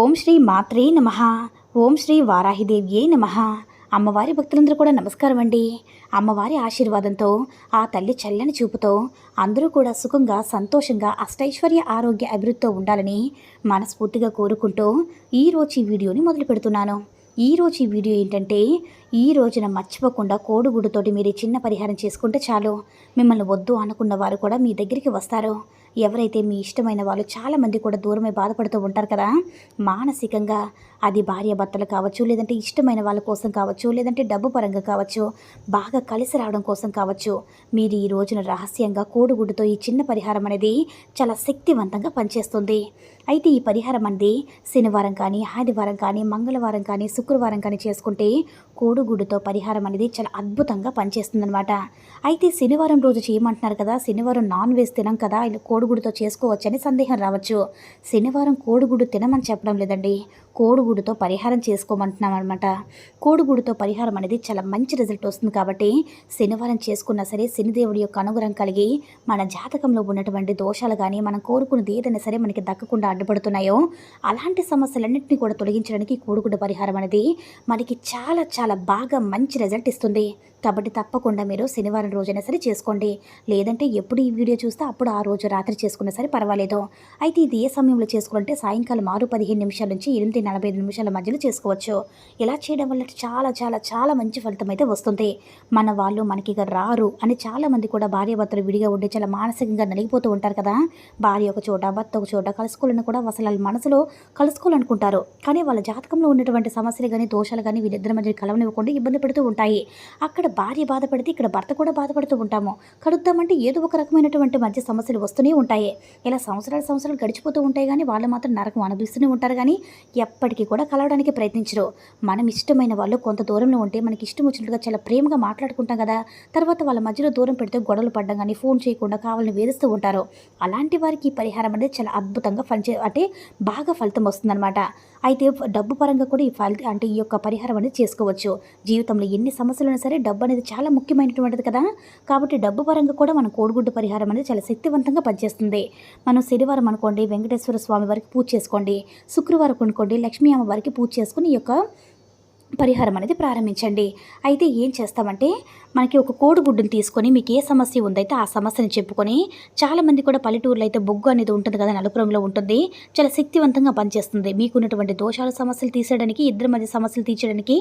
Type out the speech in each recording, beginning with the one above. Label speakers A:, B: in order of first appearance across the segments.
A: ఓం శ్రీ మాత్రే నమ. ఓం శ్రీ వారాహిదేవ్యే నమ. అమ్మవారి భక్తులందరూ కూడా నమస్కారం అండి. అమ్మవారి ఆశీర్వాదంతో ఆ తల్లి చల్లని చూపుతో అందరూ కూడా సుఖంగా సంతోషంగా అష్టైశ్వర్య ఆరోగ్య అభివృద్ధితో ఉండాలని మనస్ఫూర్తిగా కోరుకుంటూ ఈరోజు ఈ వీడియోని మొదలు పెడుతున్నాను. ఈరోజు ఈ వీడియో ఏంటంటే ఈ రోజున మర్చిపోకుండా కోడిగుడ్డుతోటి మీరు చిన్న పరిహారం చేసుకుంటే చాలు. మిమ్మల్ని వద్దు అనుకున్న వారు కూడా మీ దగ్గరికి వస్తారు. ఎవరైతే మీ ఇష్టమైన వాళ్ళు చాలామంది కూడా దూరమే బాధపడుతూ ఉంటారు కదా. మానసికంగా అది భార్య భర్తలు కావచ్చు లేదంటే ఇష్టమైన వాళ్ళ కోసం కావచ్చు లేదంటే డబ్బు పరంగా కావచ్చు బాగా కలిసి రావడం కోసం కావచ్చు మీరు ఈ రోజున రహస్యంగా కోడిగుడ్డుతో ఈ చిన్న పరిహారం అనేది చాలా శక్తివంతంగా పనిచేస్తుంది. అయితే ఈ పరిహారం అనేది శనివారం కానీ ఆదివారం కానీ మంగళవారం కానీ శుక్రవారం కానీ చేసుకుంటే కోడిగుడ్డుతో పరిహారం అనేది చాలా అద్భుతంగా పనిచేస్తుందన్నమాట. అయితే శనివారం రోజు చేయమంటున్నారు కదా శనివారం నాన్ వెజ్ తినం కదా ఇలా కోడిగుడితో చేసుకోవచ్చని సందేహం రావచ్చు. శనివారం కోడిగుడ్డు తినమని చెప్పడం లేదండి. కోడిగుడితో పరిహారం చేసుకోమంటున్నాం అనమాట కోడిగుడితో పరిహారం అనేది చాలా మంచి రిజల్ట్ వస్తుంది కాబట్టి శనివారం చేసుకున్నా సరే శనిదేవుడి యొక్క అనుగ్రహం కలిగి మన జాతకంలో ఉన్నటువంటి దోషాలు కానీ మనం కోరుకున్నది ఏదైనా సరే మనకి దక్కకుండా అడ్డుపడుతున్నాయో అలాంటి సమస్యలన్నింటినీ కూడా తొలగించడానికి కోడిగుడ్డు పరిహారం అనేది మనకి చాలా చాలా బాగా మంచి రిజల్ట్ ఇస్తుంది. కాబట్టి తప్పకుండా మీరు శనివారం రోజైనా సరే చేసుకోండి. లేదంటే ఎప్పుడు ఈ వీడియో చూస్తే అప్పుడు ఆ రోజు రాత్రి చేసుకున్నా సరే పర్వాలేదు. అయితే ఇది ఏ సమయంలో చేసుకోవాలంటే సాయంకాలం ఆరు పదిహేను నిమిషాల నుంచి ఎనిమిది నలభై ఐదు నిమిషాల మధ్యలో చేసుకోవచ్చు. ఇలా చేయడం వల్ల చాలా చాలా చాలా మంచి ఫలితం అయితే వస్తుంది. మన వాళ్ళు మనకి రారు అని చాలామంది కూడా భార్యాభర్తలు విడిగా ఉండి చాలా మానసికంగా నలిగిపోతూ ఉంటారు కదా. భార్య ఒక చోట భర్త ఒక చోట కలుసుకోవాలని కూడా అసలు వాళ్ళ మనసులో కలుసుకోవాలనుకుంటారు. కానీ వాళ్ళ జాతకంలో ఉన్నటువంటి సమస్యలు కానీ దోషాలు కానీ వీళ్ళిద్దరి మధ్య కలవనివ్వకుండా ఇబ్బంది పెడుతూ ఉంటాయి. అక్కడ భార్య బాధపడితే ఇక్కడ భర్త కూడా బాధపడుతూ ఉంటాము. కలుద్దామంటే ఏదో ఒక రకమైనటువంటి మధ్య సమస్యలు వస్తూనే ఉంటాయి. ఇలా సంవత్సరాలు సంవత్సరాలు గడిచిపోతూ ఉంటాయి కానీ వాళ్ళు మాత్రం నరకం అనుభవిస్తూనే ఉంటారు కానీ ఎప్పటికీ కూడా కలవడానికి ప్రయత్నించరు. మనం ఇష్టమైన వాళ్ళు కొంత దూరంలో ఉంటే మనకి ఇష్టం వచ్చినట్టుగా చాలా ప్రేమగా మాట్లాడుకుంటాం కదా. తర్వాత వాళ్ళ మధ్యలో దూరం పెడితే గొడవలు పడ్డం కానీ ఫోన్ చేయకుండా కావాలని వేధిస్తూ ఉంటారు. అలాంటి వారికి ఈ పరిహారం అనేది చాలా అద్భుతంగా ఫలిచే అంటే బాగా ఫలితం వస్తుందన్నమాట. అయితే డబ్బు పరంగా కూడా ఈ ఫలి అంటే ఈ యొక్క పరిహారం అనేది చేసుకోవచ్చు. జీవితంలో ఎన్ని సమస్యలు అయినా సరే డబ్బు అనేది చాలా ముఖ్యమైనటువంటిది కదా. కాబట్టి డబ్బు పరంగా కూడా మన కోడిగుడ్డు పరిహారం అనేది చాలా శక్తివంతంగా పనిచేస్తుంది మనం శనివారం అనుకోండి వెంకటేశ్వర స్వామి వారికి పూజ చేసుకోండి. శుక్రవారం అనుకోండి లక్ష్మీ అమ్మ వారికి పూజ చేసుకుని ఈ యొక్క పరిహారం అనేది ప్రారంభించండి. అయితే ఏం చేస్తామంటే మనకి ఒక కోడిగుడ్డును తీసుకొని మీకు ఏ సమస్య ఉందైతే ఆ సమస్యని చెప్పుకొని చాలామంది కూడా పల్లెటూరులో అయితే బొగ్గు అనేది ఉంటుంది కదా నలుపు రంగులో ఉంటుంది. చాలా శక్తివంతంగా పనిచేస్తుంది. మీకున్నటువంటి దోషాల సమస్యలు తీసేయడానికి ఇద్దరి మధ్య సమస్యలు తీర్చడానికి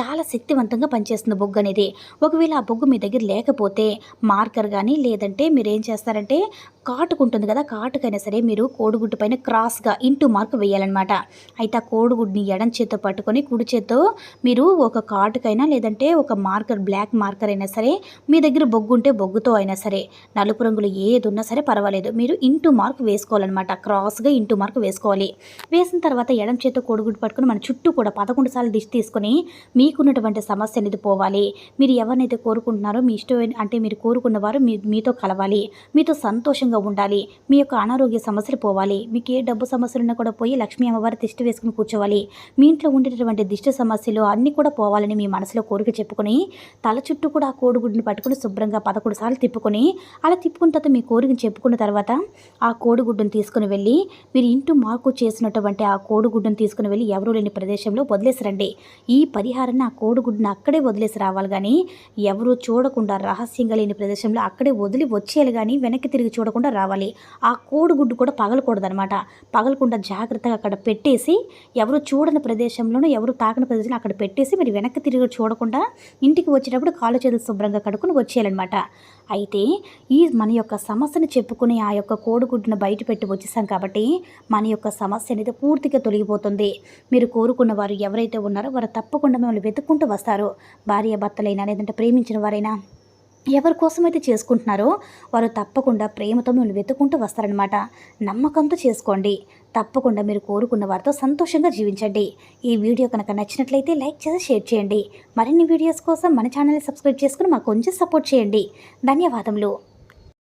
A: చాలా శక్తివంతంగా పనిచేస్తుంది బొగ్గు అనేది. ఒకవేళ ఆ బొగ్గు మీ దగ్గర లేకపోతే మార్కర్ కానీ లేదంటే మీరు ఏం చేస్తారంటే కాటుకు ఉంటుంది కదా కాటుకైనా సరే మీరు కోడిగుడ్డు పైన క్రాస్గా ఇంటూ మార్క్ వేయాలన్నమాట. అయితే ఆ కోడిగుడ్డుని ఎడం చేత్తో పట్టుకొని కుడి చేత్తో మీరు ఒక కాటుకైనా లేదంటే ఒక మార్కర్ బ్లాక్ మార్కర్ అయినా సరే మీ దగ్గర బొగ్గు ఉంటే బొగ్గుతో అయినా సరే నలుపు రంగులు ఏది ఉన్నా సరే పర్వాలేదు. మీరు ఇంటూ మార్క్ వేసుకోవాలన్నమాట. క్రాస్గా ఇంటూ మార్క్ వేసుకోవాలి. వేసిన తర్వాత ఎడం చేత్తో కోడిగుడ్డు పట్టుకొని మన చుట్టూ కూడా పదకొండు సార్లు దిష్టి తీసుకొని మీకున్నటువంటి సమస్య అనేది పోవాలి. మీరు ఎవరినైతే కోరుకుంటున్నారో మీ ఇష్టమైన అంటే మీరు కోరుకున్నవారు మీ మీతో కలవాలి. మీతో సంతోషంగా ఉండాలి. మీ యొక్క అనారోగ్య సమస్యలు పోవాలి. మీకు ఏ డబ్బు సమస్యలు ఉన్నా కూడా పోయి లక్ష్మీ అమ్మవారి దిష్టి వేసుకుని కూర్చోవాలి. మీ ఇంట్లో ఉండేటటువంటి దిష్టి సమస్యలు అన్నీ కూడా పోవాలని మీ మనసులో కోరిక చెప్పుకొని తల చుట్టూ కూడా ఆ కోడిగుడ్డుని పట్టుకుని శుభ్రంగా పదకొండు సార్లు తిప్పుకొని అలా తిప్పుకున్న తర్వాత మీ కోరికను చెప్పుకున్న తర్వాత ఆ కోడిగుడ్డును తీసుకుని వెళ్ళి మీరు ఇంటూ మార్కు చేసినటువంటి ఆ కోడిగుడ్డును తీసుకుని వెళ్ళి ఎవరూ లేని ప్రదేశంలో వదిలేసిరండి. ఈ పరిహారాన్ని ఆ కోడిగుడ్డును అక్కడే వదిలేసి రావాలి కానీ ఎవరూ చూడకుండా రహస్యంగా లేని ప్రదేశంలో అక్కడే వదిలి వచ్చేయాలి కానీ వెనక్కి తిరిగి చూడకుండా రావాలి. ఆ కోడిగుడ్డు కూడా పగలకూడదు అనమాట పగలకుండా జాగ్రత్తగా అక్కడ పెట్టేసి ఎవరు చూడని ప్రదేశంలోనూ ఎవరు తాకని ప్రదేశంలో అక్కడ పెట్టేసి మీరు వెనక్కి తిరిగి చూడకుండా ఇంటికి వచ్చేటప్పుడు కాలు చేతులు శుభ్రంగా కడుక్కుని వచ్చేయాలన్నమాట. అయితే ఈ మన యొక్క సమస్యను చెప్పుకుని ఆ యొక్క కోడిగుడ్డును బయట పెట్టి వచ్చేసాం కాబట్టి మన యొక్క సమస్య అనేది పూర్తిగా తొలగిపోతుంది. మీరు కోరుకున్న వారు ఎవరైతే ఉన్నారో వారు తప్పకుండా మిమ్మల్ని వెతుక్కుంటూ వస్తారు. భార్య భర్తలైనా లేదంటే ప్రేమించిన వారైనా. ఎవరి కోసమైతే చేసుకుంటున్నారో వారు తప్పకుండా ప్రేమతో మిమ్మల్ని వెతుక్కుంటూ వస్తారనమాట నమ్మకంతో చేసుకోండి. తప్పకుండా మీరు కోరుకున్న వారితో సంతోషంగా జీవించండి. ఈ వీడియో కనుక నచ్చినట్లయితే లైక్ చేసి షేర్ చేయండి. మరిన్ని వీడియోస్ కోసం మన ఛానల్ని సబ్స్క్రైబ్ చేసుకుని మాకు కొంచెం సపోర్ట్ చేయండి. ధన్యవాదములు.